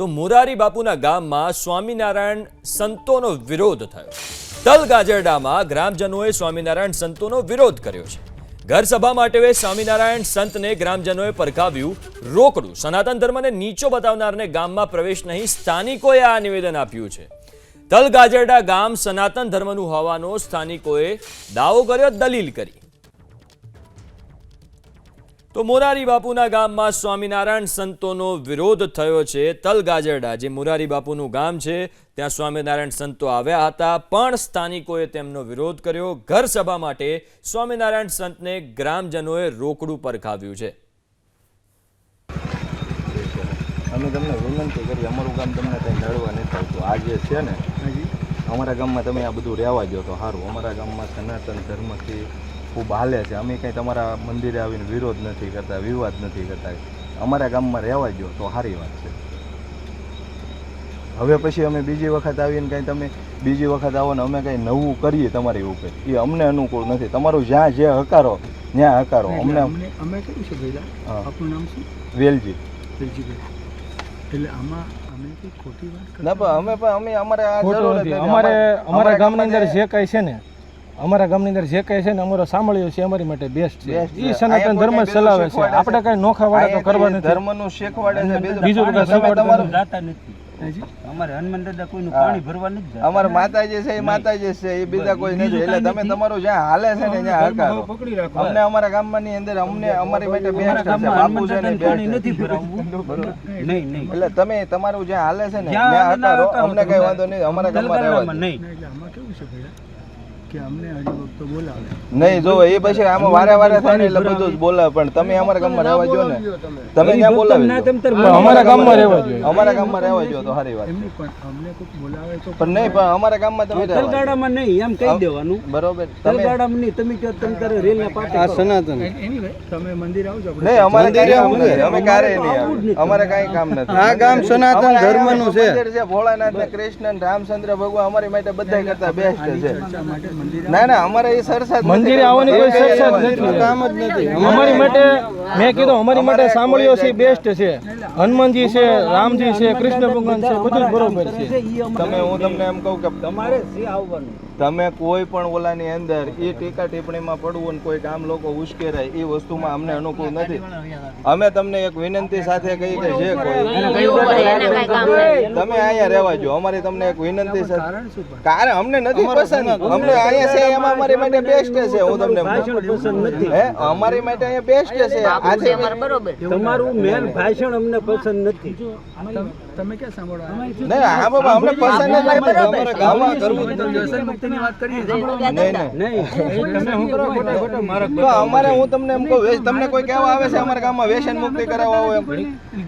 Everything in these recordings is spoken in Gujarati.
તો મોરારી બાપુના ગામમાં સ્વામિનારાયણ સંતોનો વિરોધ થયો. તલગાજરડામાં ગ્રામજનોએ સ્વામિનારાયણ સંતોનો વિરોધ કર્યો છે. ઘરસભા માટે સ્વામિનારાયણ સંતને ગ્રામજનોએ પરખાવ્યું રોકડું. સનાતન ધર્મને નીચો બતાવનારને ગામમાં પ્રવેશ નહીં, સ્થાનિકોએ આ નિવેદન આપ્યું છે. તલગાજરડા ગામ સનાતન ધર્મનું હોવાનો સ્થાનિકોએ દાવો કર્યો, દલીલ કરી. તો મોરારી બાપુના ગામમાં સ્વામિનારાયણ સંતોનો વિરોધ થયો છે. તલગાજરડા જે મોરારી બાપુનું ગામ છે ત્યાં સ્વામિનારાયણ સંતો આવ્યા હતા પણ સ્થાનિકોએ તેમનો વિરોધ કર્યો. ઘર સભા માટે સ્વામિનારાયણ સંતને ગ્રામજનોએ રોકડું પરખાવ્યું છે. અમે તમને વિનંતી કરી અમારું ગામ તમને કંઈ નડવા નથી આવતું. આ જે છે ને અમારા ગામમાં તમે આ બધું રહેવા દો તો સારું. અમારા ગામમાં સનાતન ધર્મથી ખૂબ હાલે છે. અમે કંઈ તમારા મંદિરે આવીને વિરોધ નથી કરતા વિવાદ નથી કરતા. અમારા ગામમાં રહેવા જો તો સારી વાત છે. હવે પછી અમે બીજી વખત આવીને કંઈ તમે બીજી વખત આવો ને અમે કંઈ નવું કરીએ તમારી ઉપર. એ અમને અનુકૂળ નથી. તમારું જ્યાં જે હકારો ત્યાં હકારો. અમને અમે કહ્યું છે ભાઈલા હા. નામ શું? વેલજી. વેલજીભાઈ. એટલે આમાં અમે ખોટી વાત ના પણ અમે પણ અમે અમારે. અમારે અમારા ગામની અંદર જે કાંઈ છે ને અમારા ગામની અંદર જે કાંઈ છે ને અમારો સાંભળ્યો છે અમારી માટે બેસ્ટ છે. એ સનાતન ધર્મ ચલાવે છે. આપણે કઈ નોખા વાળા તો કરવા નથી. ધર્મનું શીખવાડે છે? બીજું કઈ શીખવાડતા તમારું જાતા નથી. અમારે હનુમાન દાદા કોઈનું પાણી ભરવા નથી અમારા માતાજી છે એ માતાજી છે એ બીજા કોઈ નથી. એટલે તમે તમારું જ્યાં હાલે છે ને ત્યાં હકારો પકડી રાખો. અમને અમારા ગામમાં ની અંદર અમને અમારી માટે બેસ્ટ છે. બાપુ છે ને પાણી નથી ભરાવવું. નહીં નહીં. એટલે તમે તમારું જ્યાં હાલે છે ને ત્યાં હકારો અમને કઈ વાંધો નહીં. અમારા ગામમાં રહેવા નહીં. એટલે આમાં કેવું છે ભાઈલા કે અમને હરિભક્તો બોલાવે. નહીં જો એ પછી આમાં વારે વારે થાય ને એટલે બધું જ બોલાવે પણ તમે અમારા ગામમાં રહેવા જો ને. તમે. ત્યાં બોલાવી ના અમારા ગામમાં રહેવા જોઈએ અમારા ગામમાં રહેવા જો તો સારી વાત. પણ અમને કોઈક બોલાવે તો પણ નહીં પણ અમારા ગામમાં તમે તલગાડામાં નહીં એમ કહી દેવાનું. બરોબર. તલગાડામાં નહીં તમે કહો તમે તારે રેલના પાટે આ સનાતન. તમે મંદિર આવજો નહીં અમારે મંદિર આવું નહીં. અમે ક્યારે નહીં જ. અમારે કાંઈ કામ નથી. આ ગામ સનાતન ધર્મનું છે. ભોળાનાથ ને કૃષ્ણ ને રામચંદ્ર ભગવાન અમારી માટે બધા કરતા બેસ્ટ છે. ના ના અમારે એ સરસાદ મંદિરે આવવાની કોઈ. સરસાદ નથી. કામ જ નથી. અમારી માટે મેં કીધું અમારી માટે સાંભળ્યો છે બેસ્ટ છે. હનુમાનજી છે રામજી છે કૃષ્ણ ભગવાન છે બધું બરોબર છે. તમે હું તમને એમ કહું કે તમારે આવવાનું? તમે કોઈ પણ ઓલાની અંદર એ ટીકા ટિપ્પણીમાં પડવું ને કોઈ ગામ લોકો ઉશ્કેરાય એ વસ્તુમાં અમને અનુકૂળ નથી. અમે તમને એક વિનંતી સાથે કહી કે જે કોઈ તમે અહીંયા રહેવા જો અમારી તમને એક વિનંતી સાથે કારણ અમને નથી પસંદ. અમને અહીંયા છે એમાં અમારી માટે બેસ્ટ છે હું તમને એમ પસંદ નથી. હે અમારી માટે અહીંયા બેસ્ટ છે. આજે તમારું મેન ભાષણ અમને પસંદ નથી. તમે- ક્યાં સાંભળવા નહીં હા બાબા અમને પસંદ નથી. અમારે ગામમાં કરવું વાત નહીં અમારે હું તમને એમ કહું તમને કોઈ કહેવા આવે છે અમારા ગામમાં વ્યસન મુક્તિ કરાવવા હોય એમ?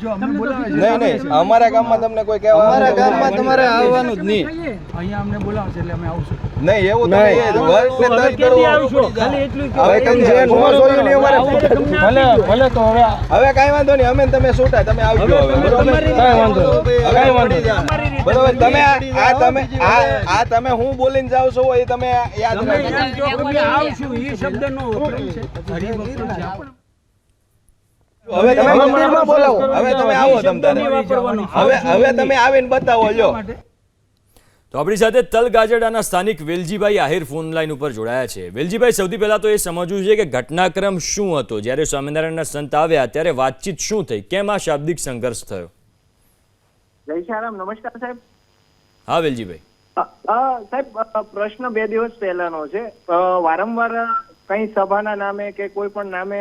જો અમને બોલાવે છે નહીં નહીં. અમારા ગામમાં તમને કોઈ કહેવા અમારા ગામમાં તમારે આવવાનું જ નહીં. અહીંયા અમને બોલાવશે એટલે અમે આવશું. નહીં એવું તમે એ વર્ગને દર્દ કરવું? ખાલી હવે તમે જે નો જોયું ને અમારે ભલે ભલે તો હવે હવે કાંઈ વાંધો નહીં. અમે તમે છૂટા તમે આવજો હવે બરોબર? કાંઈ વાંધો નહીં. વાંધો બરોબર? તમે આ તમે આ આ તમે હું બોલીને જાવ છો એ તમે યાદ રાખજો. અમે આવશું. ઈ શબ્દ નો હવે તમે મંદિરમાં બોલાવો. હવે તમે આવો તમ તારે હવે હવે તમે આવીને બતાવો જો તો આપણી સાથે તલ ગાજરડાના સ્થાનિક વેલજીભાઈ આહિર ફોન લાઈન ઉપર જોડાયા છે. વેલજીભાઈ સૌથી પહેલા તો એ સમજવું છે કે ઘટનાક્રમ શું હતો? જ્યારે સ્વામિનારાયણના સંત આવ્યા ત્યારે વાતચીત શું થઈ? કેમ આ શાબ્દિક સંઘર્ષ થયો? જય શ્યારામ નમસ્કાર સાહેબ. હા વેલજીભાઈ. સાહેબ પ્રશ્ન બે દિવસ પહેલાનો છે. વારંવાર કઈ સભાના નામે કે કોઈ પણ નામે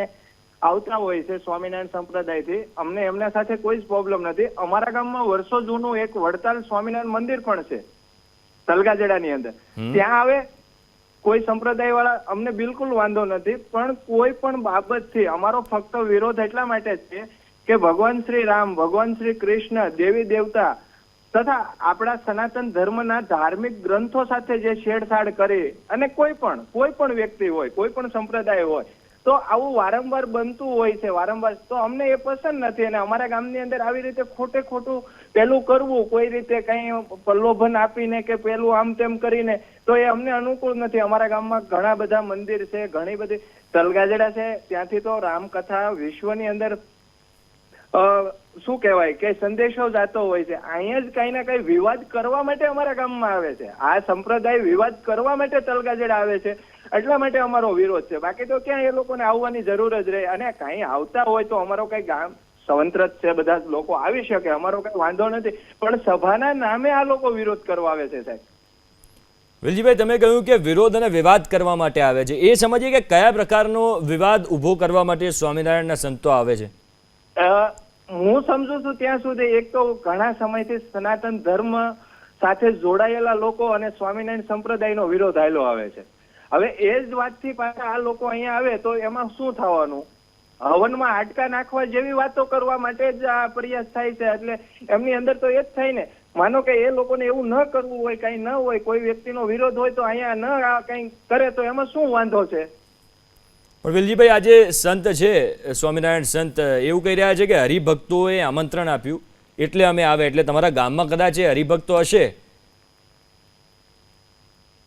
આવતા હોય છે સ્વામિનારાયણ સંપ્રદાયથી. અમને એમના સાથે કોઈ જ પ્રોબ્લેમ નથી. અમારા ગામમાં વર્ષો જૂનું એક વડતાલ સ્વામિનારાયણ મંદિર પણ છે. તલગાજડાની અંદર. ત્યાં આવે કોઈ સંપ્રદાય વાળા અમને બિલકુલ વાંધો નથી પણ કોઈ પણ બાબતથી અમારો ફક્ત વિરોધ એટલા માટે છે કે ભગવાન શ્રી રામ ભગવાન શ્રી કૃષ્ણ દેવી દેવતા તથા આપણા સનાતન ધર્મના ધાર્મિક ગ્રંથો સાથે જે છેડછાડ કરી અને કોઈ પણ કોઈ પણ વ્યક્તિ હોય કોઈ પણ સંપ્રદાય હોય તો આવું વારંવાર બનતું હોય છે વારંવાર. તો અમને એ પસંદ નથી અને અમારા ગામની અંદર આવી રીતે ખોટે ખોટું પેલું કરવું, કોઈ રીતે કઈ પ્રલોભન આપીને કે પેલું આમ તેમ કરીને, તો એ અમને અનુકૂળ નથી. અમારા ગામમાં ઘણા બધા મંદિર છે, ઘણી બધી તલગાજડા છે. ત્યાંથી તો રામકથા વિશ્વની અંદર શું કહેવાય કે સંદેશો જાતો હોય છે. અહીંયા જ કઈ ના કઈ વિવાદ કરવા માટે અમારા ગામમાં આવે છે. આ સંપ્રદાય વિવાદ કરવા માટે તલગાજડા આવે છે. એટલા માટે અમારો વિરોધ છે. બાકી તો ક્યાં એ લોકોને આવવાની જરૂર જ રહે. અને કઈ આવતા હોય તો અમારો કઈ ગામ સંવંતરત છે બધા લોકો આવી શકે અમારો કઈ વાંધો નથી. પણ સભાના નામે આ લોકો વિરોધ કરવા આવે છે સાહેબ. વિલજીભાઈ તમે કહ્યું કે વિરોધ અને વિવાદ કરવા માટે આવે છે. એ સમજીએ કે કયા પ્રકારનો વિવાદ ઊભો કરવા માટે સ્વામિનારાયણના સંતો આવે છે? હું સમજુ છું ત્યાં સુધી એક તો ઘણા સમયથી સનાતન ધર્મ સાથે જોડાયેલા લોકો અને સ્વામિનારાયણ સંપ્રદાયનો વિરોધ આવેલો આવે છે. હવે એ જ વાતથી પાછા આ લોકો અહીંયા આવે તો એમાં શું થવાનું? હવનમાં હાડકા નાખવા જેવી વાતો કરવા માટે જ આ પ્રયાસ થાય છે. એટલે એમની અંદર તો એ જ થાય ને. માનો કે એ લોકોને એવું ન કરવું હોય, કઈ ન હોય, કોઈ વ્યક્તિનો વિરોધ હોય તો અહીંયા ન કઈ કરે તો એમાં શું વાંધો છે? પણ વિલજીભાઈ, આજે સંત છે, સ્વામિનારાયણ સંત, એવું કહી રહ્યા છે કે હરિભક્તોએ આમંત્રણ આપ્યું. એટલે અમે આવે, એટલે તમારા ગામમાં કદાચ એ હરિભક્તો હશે.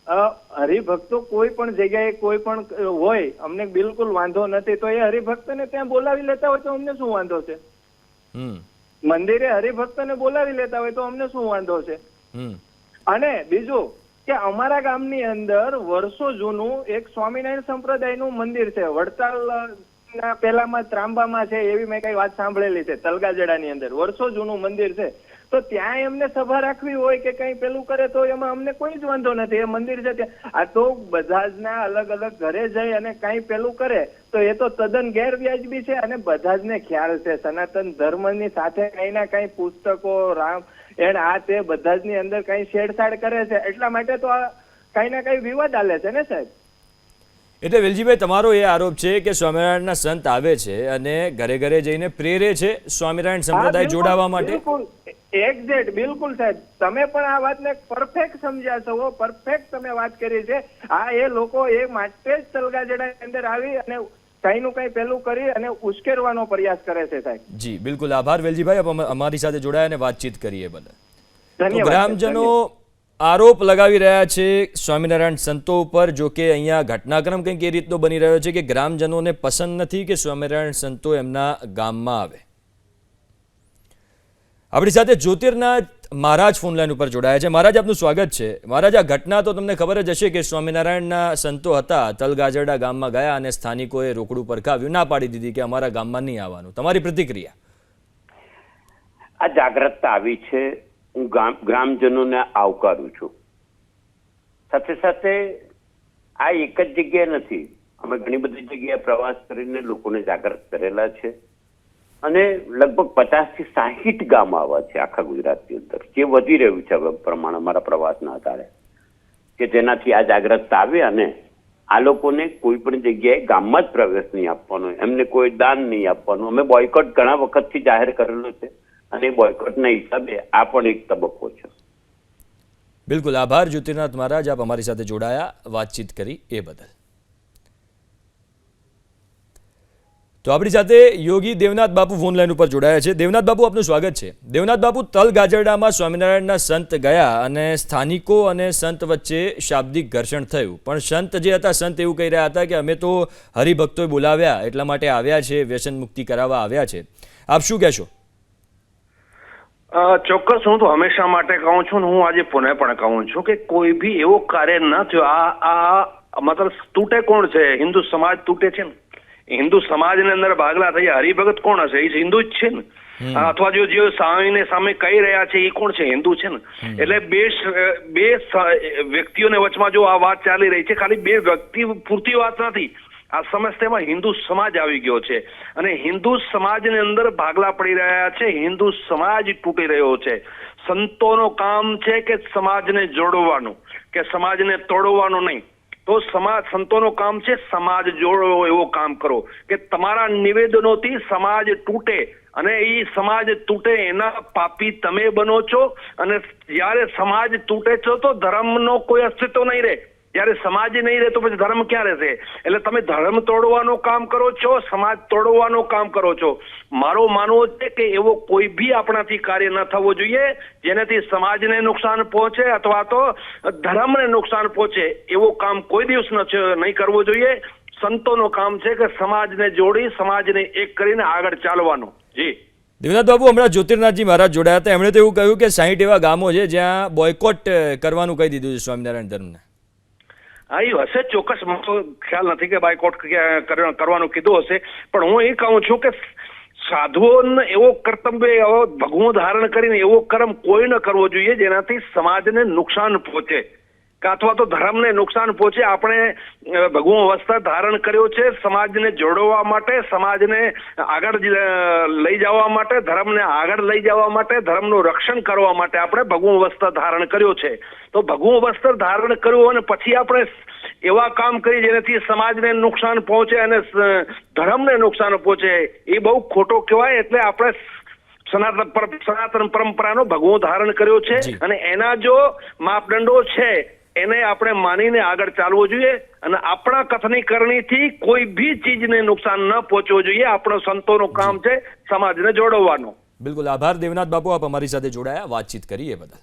હરિભક્તો કોઈ પણ જગ્યાએ કોઈ પણ હોય અમને બિલકુલ વાંધો નથી તો એ હરિભક્તને ત્યાં બોલાવી લેતા હોય તો અમને શું વાંધો છે? મંદિરે મંદિરે હરિભક્તને બોલાવી લેતા હોય તો અમને શું વાંધો છે? અને બીજું કે અમારા ગામની અંદર વર્ષો જૂનું એક સ્વામિનારાયણ સંપ્રદાયનું મંદિર છે. વડતાલ ના પેલામાં ત્રાંબામાં છે એવી મેં કઈ વાત સાંભળેલી છે તલગાજડાની અંદર. વર્ષો જૂનું મંદિર છે. તો ત્યાં એમને સભા રાખવી હોય કે કઈ પેલું કરે તો એમાં અમને કોઈ જ વાંધો નથી. એ મંદિર છે ત્યાં. આ તો બધાજના અલગ અલગ ઘરે જઈ અને કઈ પેલું કરે તો એ તો તદ્દન ગેરવ્યાજબી છે અને બધા જ ને ખ્યાલ છે. સનાતન ધર્મની સાથે કઈ ના કઈ પુસ્તકો રામ એણ આ તે બધા જ ની અંદર કઈ છેડછાડ કરે છે. એટલા માટે તો આ કઈ ના કઈ વિવાદ આલે છે ને સાહેબ? એટલે વેલજીભાઈ તમારો એ આરોપ છે કે સ્વામિનારાયણના સંત આવે છે અને ઘરે ઘરે જઈને પ્રેરે છે સ્વામિનારાયણ સંપ્રદાય જોડાવા માટે? એક્ઝેક્ટ બિલકુલ સાહેબ. તમે પણ આ વાતને પરફેક્ટ સમજ્યા છો પરફેક્ટ તમે વાત કરી છે. આ એ લોકો એ માટે જ તલગાજડાની અંદર આવી અને કઈ નું કઈ પેલું કરી અને ઉશ્કેરવાનો પ્રયાસ કરે છે સાહેબ. જી બિલકુલ. આભાર વેલજીભાઈ અમારી સાથે જોડાયા અને વાતચીત કરીએ બધા ગ્રામજનો આરોપ લગાવી રહ્યા છે સ્વામિનારાયણ સંતો ઉપર જો કે અહીંયા ઘટનાક્રમ કંઈક એ રીતનો બની રહ્યો છે કે ગ્રામજનોને પસંદ નથી કે સ્વામિનારાયણ સંતો એમના ગામમાં આવે. આપણી સાથે જ્યોતિર્નાથ મહારાજ ફોનલાઈન ઉપર જોડાયા છે. મહારાજ, આપનું સ્વાગત છે. મહારાજ, આ ઘટના તો તમને ખબર જ હશે કે સ્વામિનારાયણના સંતો હતા, તલગાજરડા ગામમાં ગયા અને સ્થાનિકોએ રોકડું પરખાવ્યું. ના પાડી દીધી કે અમારા ગામમાં નહીં આવવાનું. તમારી પ્રતિક્રિયા? આ જાગૃતતા આવી છે. હું ગ્રામજનોને આવકારું છું. સાથે સાથે આ એક જ જગ્યાએ નથી. અમે ઘણી બધી જગ્યાએ પ્રવાસ કરીને લોકોને જાગૃત કરેલા છે. અને લગભગ પચાસથી સાહીઠ ગામ આવા છે આખા ગુજરાતની અંદર, જે વધી રહ્યું છે પ્રમાણ અમારા પ્રવાસના આધારે. કે જેનાથી આ જાગ્રતતા આવે અને આ લોકોને કોઈ પણ જગ્યાએ ગામમાં જ પ્રવેશ નહીં આપવાનો, એમને કોઈ દાન નહીં આપવાનું. અમે બોયકોટ ઘણા વખતથી જાહેર કરેલો છે અને બોયકોટના હિસાબે આ પણ એક તબક્કો છે. બિલકુલ આભાર, જ્યોતિર્નાથ મહારાજ, આપ અમારી સાથે જોડાયા. વાતચીત કરી એ બદલ. તો આપણી સાથે યોગી દેવનાથ બાપુ ફોન લાઈન ઉપર જોડાયા છે. દેવનાથ બાપુ, આપનું સ્વાગત છે. દેવનાથ બાપુ, તલ ગાજરડામાં સ્વામિનારાયણના સંત ગયા અને સ્થાનિકો અને સંત વચ્ચે શાબ્દિક ઘર્ષણ થયું. પણ સંત જે હતા, સંત એવું કહી રહ્યા હતા કે અમે તો હરિભક્તોએ બોલાવ્યા, એટલા માટે આવ્યા છે, વ્યસન મુક્તિ કરાવવા આવ્યા છે. આપ શું કહેશો? ચોક્કસ હું તો હંમેશા માટે કહું છું હું આજે પુનઃ પણ કહું છું કે કોઈ બી એવો કાર્ય ન થયો. આ આ, મતલબ તૂટે કોણ છે. હિન્દુ સમાજ તૂટે છે ને. હિન્દુ સમાજની અંદર ભાગલા થયા. હરિભગત કોણ હશે? એ હિન્દુ જ છે ને. અથવા જો જે સામે સામે કહી રહ્યા છે એ કોણ છે? હિન્દુ છે ને. એટલે બે બે વ્યક્તિઓને વચમાં જો આ વાત ચાલી રહી છે ખાલી બે વ્યક્તિ પૂરતી વાત નથી. આ સમસ્યામાં હિન્દુ સમાજ આવી ગયો છે. અને હિન્દુ સમાજની અંદર ભાગલા પડી રહ્યા છે. હિન્દુ સમાજ તૂટી રહ્યો છે. સંતોનો કામ છે કે સમાજને જોડવાનું કે સમાજને તોડવાનું નહીં. તો સમાજ સંતોનું કામ છે, સમાજ જોડો એવો કામ કરો કે તમારા નિવેદનોથી સમાજ તૂટે અને એ સમાજ તૂટે એના પાપી તમે બનો છો અને જ્યારે સમાજ તૂટે છો તો ધર્મનો કોઈ અસ્તિત્વ નહીં રહે. જ્યારે સમાજ નહીં રહે તો પછી ધર્મ ક્યાં રહેશે? એટલે તમે ધર્મ તોડવાનું કામ કરો છો, સમાજ તોડવાનું કામ કરો છો. મારો માનવું છે કે એવો કોઈ બી આપણાથી કાર્ય ન થવો જોઈએ, જેનાથી સમાજને નુકસાન પહોંચે અથવા તો ધર્મને નુકસાન પહોંચે, એવો કામ કોઈ દિવસ નહીં કરવો જોઈએ. સંતોનું કામ છે કે સમાજને જોડી, સમાજને એક કરીને આગળ ચાલવાનું. જી. દેવનાથ બાબુ, હમણાં જ્યોતિર્નાથજી મહારાજ જોડાયા હતા. એમણે તો એવું કહ્યું કે સાહીઠ એવા ગામો છે જ્યાં બોયકોટ કરવાનું કહી દીધું છે સ્વામિનારાયણ ધર્મને. હા એ હશે, ચોક્કસ. મને ખ્યાલ નથી કે બાયકોટ કરવાનું કીધું હશે. પણ હું એ કહું છું કે સાધુઓને એવો કર્તવ્ય, એવો ભગવું ધારણ કરીને એવો કર્મ કોઈ ન કરવો જોઈએ જેનાથી સમાજને નુકસાન પહોંચે. અથવા તો ધર્મને નુકસાન પહોંચે. આપણે ભગવો અવસ્થા ધારણ કર્યો છે સમાજને જોડવા માટે, સમાજને આગળ લઈ જવા માટે, ધર્મને આગળ લઈ જવા માટે, ધર્મનું રક્ષણ કરવા માટે આપણે ભગવું અવસ્થા ધારણ કર્યો છે. તો ભગવું અવસ્ત્ર ધારણ કર્યું અને પછી આપણે એવા કામ કરી જેનાથી સમાજને નુકસાન પહોંચે અને ધર્મને નુકસાન પહોંચે એ બહુ ખોટો કહેવાય એટલે આપણે સનાતન સનાતન પરંપરાનો ભગવો ધારણ કર્યો છે અને એના જો માપદંડો છે એને આપણે માનીને આગળ ચાલવું જોઈએ અને આપણા કથની કરણીથી કોઈ બી ચીજને નુકસાન ન પહોંચવું જોઈએ. આપણો સંતોનું કામ છે સમાજને જોડવાનો. બિલકુલ આભાર. દેવનાથ બાપુ આપ અમારી સાથે જોડાયા. વાતચીત કરી એ બદલ.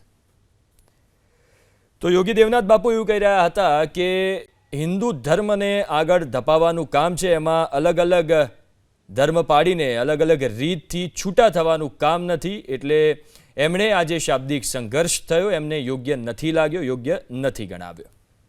તો યોગી દેવનાથ બાપુ એવું કહી રહ્યા હતા કે હિન્દુ ધર્મને આગળ ધપાવવાનું કામ છે, એમાં અલગ અલગ ધર્મ પાડીને અલગ અલગ રીતથી છૂટા થવાનું કામ નથી, એટલે એમણે આજે શાબ્દિક સંઘર્ષ થયો, એમને યોગ્ય નથી લાગ્યો, યોગ્ય નથી ગણાવ્યો.